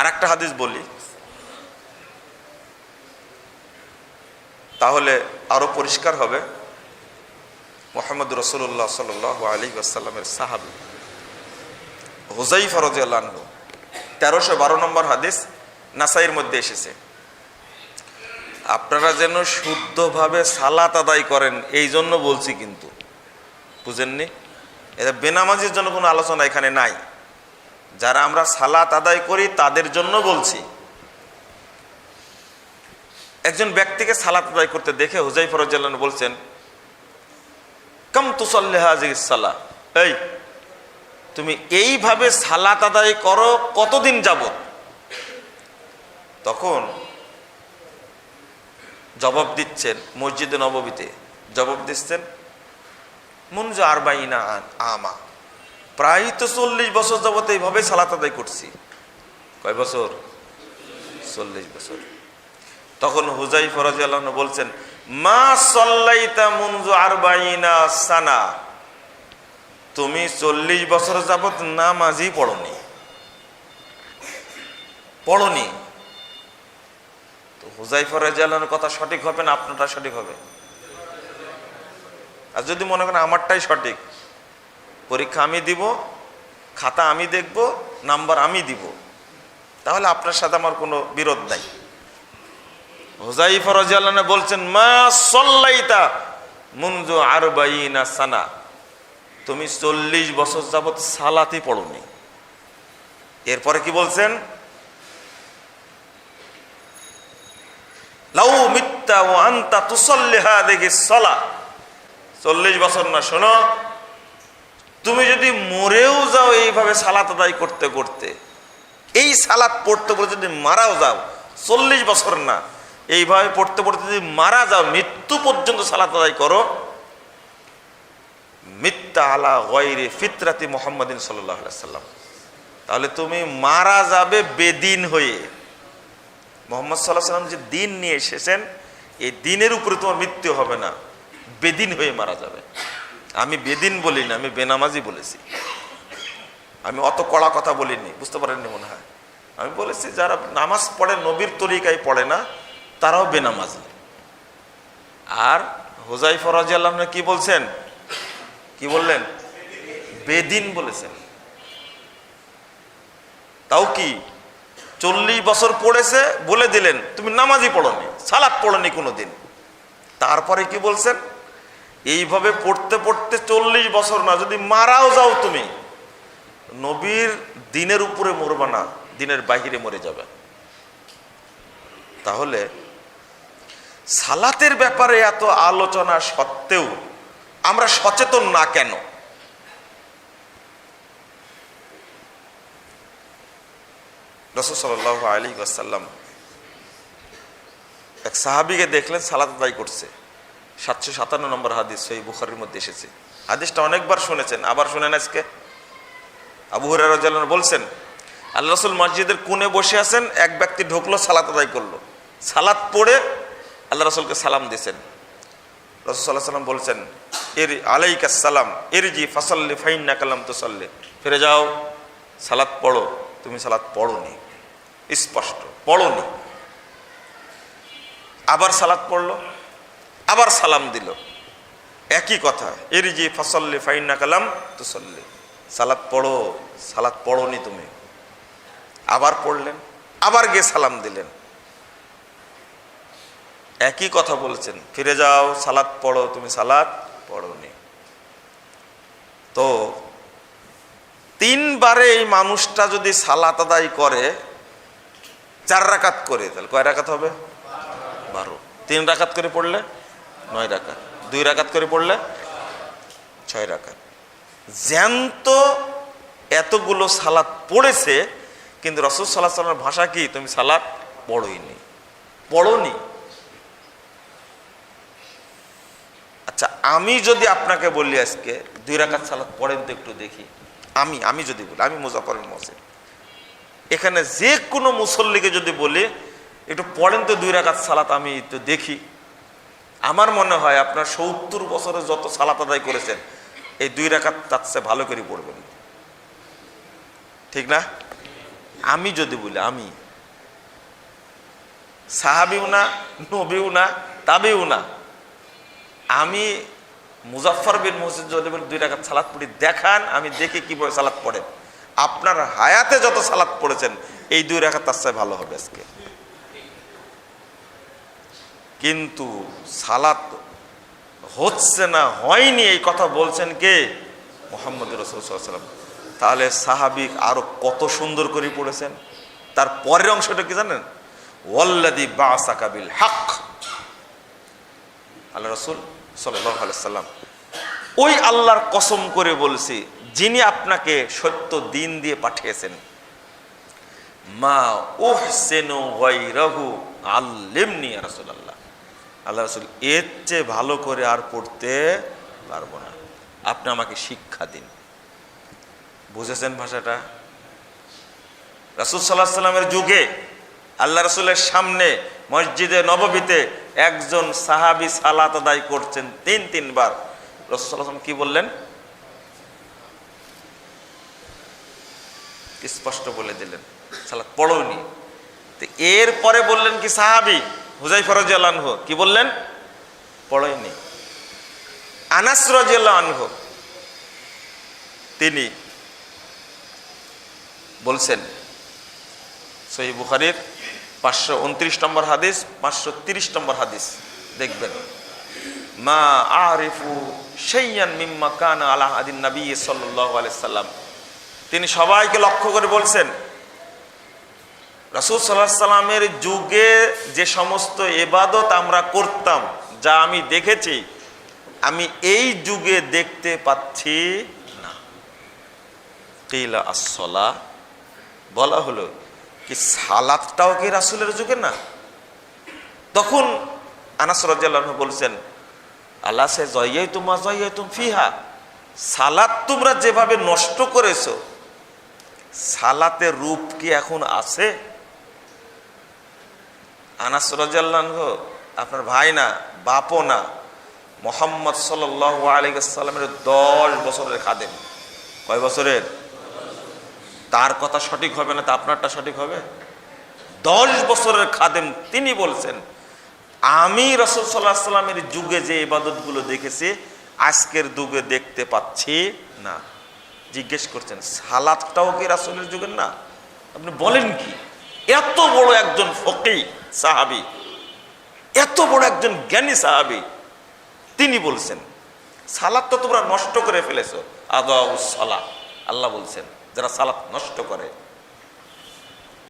আর একটা হাদিস বলি। তাহলে আরও পরিষ্কার হবে। মোহাম্মদ রসুল্লাহ সাল আলী আসাল্লামের সাহাবি হুজাই ফরজিয়াল্লাহ তেরোশো বারো নম্বর হাদিস নাসাইয়ের মধ্যে এসেছে। আপনারা যেন শুদ্ধভাবে সালাত আদায় করেন, এই জন্য বলছি কিন্তু। বুঝেননি? এটা বেনামাজির জন্য কোনো আলোচনা এখানে নাই। যারা আমরা সালাত আদায় করি তাদের জন্য বলছি। একজন ব্যক্তিকে সালাত আদায় করতে দেখে হুজাই ফরজাল্লান বলছেন, কাম তুসল্লেহাজিসাল্লাহ এই, তুমি এইভাবে সালাত আদায় করো কতদিন যাবত তখন জবাব দিচ্ছেন মসজিদে নববীতে। জবাব দিচ্ছেন, মুনজ আরবাইনা আমা প্রায় তো চল্লিশ বছর যাবত এইভাবে সালাত আদায় করছি। কয় বছর? চল্লিশ বছর। তখন হুজাই ফরাজ বলছেন, মা সল্লাইতা মুনজ আরবাইনা সানা। তুমি চল্লিশ বছর যাবত নামাজই পড়নি। পড়নি। তো হুজাইফর রাজিয়ালের কথা সঠিক হবে না আপনারটা সঠিক হবে? আর যদি মনে করেন আমারটাই সঠিক পরীক্ষা আমি দিব, খাতা আমি দেখব, নাম্বার আমি দিব। তাহলে আপনার সাথে আমার কোনো বিরোধ নাই। হুজাইফর রাজিয়াল্লাহ বলছেন, মা সল্লাইতা মুনজু আরবাইনা সানা। তুমি চল্লিশ বছর যাবত সালাতি পড়নি। এরপরে কি বলছেন? লাউ মিথ্যা ও আন্তা তুসল্লিহা দেখি সলা। চল্লিশ বছর না, শোনো। তুমি যদি মরেও যাও এইভাবে সালাত আদায় করতে করতে, এই সালাত পড়তে পড়তে যদি মারাও যাও, চল্লিশ বছর না, এইভাবে পড়তে পড়তে যদি মারা যাও, মৃত্যু পর্যন্ত সালাত আদায় করো। মিথ্যা আলা গয়রে ফিতরাতি মোহাম্মদিন সাল্লাম তাহলে তুমি মারা যাবে বেদিন হয়ে। মোহাম্মদ সাল্লাহ সাল্লাম যে দিন নিয়ে এসেছেন, এই দিনের উপরে তোমার মৃত্যু হবে না, বেদিন হয়ে মারা যাবে। আমি বেদিন বলিনি, আমি বেনামাজি বলেছি। আমি অত কড়া কথা বলিনি, বুঝতে পারেননি মনে হয়। আমি বলেছি, যারা নামাজ পড়ে, নবীর তরিকায় পড়ে না, তারাও বেনামাজি। আর হোজাই ফরাজ আল্লাহ কি বলছেন? কি বললেন? বেদিন বলেছেন। তাও কি? চল্লিশ বছর পড়েছে, বলে দিলেন, তুমি নামাজই পড়নি সালাদ পড়নি কোনো দিন তারপরে কি বলছেন? এইভাবে পড়তে পড়তে চল্লিশ বছর না, যদি মারাও যাও তুমি, নবীর দিনের উপরে মরবা না, দিনের বাহিরে মরে যাবে। তাহলে সালাতের ব্যাপারে এত আলোচনা সত্ত্বেও আমরা সচেতন না কেন? আলী আসাল্লাম এক সাহাবিকে দেখলেন, সালাত আদায় করছে। সাতশো সাতান্ন নম্বর হাদিস সেই বুখারির মধ্যে এসেছে। হাদিসটা অনেকবার শুনেছেন, আবার শুনেন আজকে? আবু হরার বলছেন আল্লাহ রসুল মসজিদের কোণে বসে আছেন, এক ব্যক্তি ঢুকলো, সালাত আদায় করল। সালাত পড়ে আল্লাহ রসুলকে সালাম দিয়েছেন। রসুল সাল্লাহ সাল্লাম বলছেন এর আলাইকা সালাম এর জি ফাসল্লি ফাইন না কালাম তো সাল্লে ফিরে যাও, সালাত পড়ো, তুমি সালাত পড়োনি। স্পষ্ট, পড়োনি। আবার সালাত পড়ল। আবার সালাম দিল। একই কথা এর যে ফসল্লি ফাইন না কালাম তো সল্লি সালাত পড়ো, সালাত পড়োনি তুমি। আবার পড়লেন, আবার গিয়ে সালাম দিলেন। একই কথা বলছেন, ফিরে যাও, সালাত পড়ো, তুমি সালাত পড়োনি। তো তিনবারে এই মানুষটা যদি সালাত আদায় করে, চার রাকাত করে, তাহলে কয় রাকাত হবে? বারো। তিন রাকাত করে পড়লে? নয় রাকাত। দুই রাকাত করে পড়লে ছয় রাকাত। জ্যান্ত এতগুলো সালাত পড়েছে, কিন্তু রসদ সাল্লাহ সাল্লামের ভাষা কি? তুমি সালাত পড়োইনি। পড়োনি। আচ্ছা আমি যদি আপনাকে বলি আজকে, দুই রাকাত সালাত পড়েন তো একটু দেখি। আমি আমি যদি বলি, আমি মুজাফরের মসজিদ। এখানে যে কোনো মুসল্লিকে যদি বলি, একটু পড়েন তো দুই রাকাত সালাত, আমি তো দেখি। আমার মনে হয় আপনার সত্তর বছরে যত সালাত আদায় করেছেন, এই দুই রাকাত তার চেয়ে ভালো করে পড়বেন। ঠিক না? আমি যদি বলি, আমি। সাহাবিও না, নবীও না, তাবেও না। আমি মুজাফর বিন মসজিদ যদি বলি, দুই টাকা সালাদ পড়ি, দেখান, আমি দেখি কীভাবে সালাদ পড়েন। আপনার হায়াতে যত সালাদ পড়েছেন, এই দুই রেখা তার চেয়ে ভালো হবে আজকে। কিন্তু সালাত হচ্ছে না, হয়নি, এই কথা বলছেন কে? মোহাম্মদ রসুলাম তাহলে সাহাবিক আরও কত সুন্দর করে পড়েছেন। তার পরের অংশটা কি জানেন? ওয়াল্লাদি বাসাকাবিল হক আল্লাহ রসুল সাল্লাম ওই আল্লাহর কসম করে বলছি, যিনি আপনাকে সত্য দিন দিয়ে পাঠিয়েছেন। মা ওহ সেনু আল্লিমনি রাসূলুল্লাহ। আল্লাহ রাসূল, এর চেয়ে ভালো করে আর পড়তে পারব না। আপনি আমাকে শিক্ষা দিন। বুঝেছেন ভাষাটা? রাসূল সাল্লাহ সাল্লামের যুগে আল্লাহ রসুলের সামনে মসজিদে নববীতে একজন সাহাবি সালাত আদায় করছেন তিন, তিনবার। রসুল সাল্লাহ কি বললেন? স্পষ্ট বলে দিলেন। সালাত পড়োনি। এরপরে বললেন কি সাহাবি? হুজাই ফরজ আনহ, কি বললেন? পড়েনি আনাস রাজিয়াল্লাহ তিনি বলছেন সহি বুখারির পাঁচশো উনত্রিশ নম্বর হাদিস, পাঁচশো তিরিশ নম্বর হাদিস, দেখবেন। মা আরিফু সেইয়ান মিম্মা কান আলাহ আদিন নবী সাল্লাহ আলাইসাল্লাম তিনি সবাইকে লক্ষ্য করে বলছেন রাসুল সাল্লাহ সাল্লামের যুগে যে সমস্ত এবাদত আমরা করতাম, যা আমি দেখেছি, আমি এই যুগে দেখতে পাচ্ছি না। কিলা আসলা বলা হলো কি সালাদটাও কি রাসুলের যুগে না? তখন আনাস রাজ্লাহ বলছেন, আল্লাহ সে জয়াই তোমা জয়াই তুম ফিহা, সালাদ তোমরা যেভাবে নষ্ট করেছ, সালাতের রূপ কি এখন আছে? আনাস রাজ্লাহ আপনার ভাই না, বাপও না, মোহাম্মদ সাল আলিগাল্লামের দশ বছরের খাদেম। কয় বছরের? তার কথা সঠিক হবে না, তা আপনারটা সঠিক হবে? দশ বছরের খাদেম তিনি বলছেন, আমি রসুল সাল্লাহ সাল্লামের যুগে যে ইবাদতগুলো দেখেছি, আজকের যুগে দেখতে পাচ্ছি না। জিজ্ঞেস করছেন, সালাদটাও কি রাসুলের যুগের না? আপনি বলেন কি? এত বড় একজন ফকি সাহাবি। এত বড় একজন জ্ঞানী সাহাবি, তিনি বলছেন সালাদ তো তোমরা নষ্ট করে ফেলেছ। আদা সালাদ আল্লাহ বলছেন, যারা সালাদ নষ্ট করে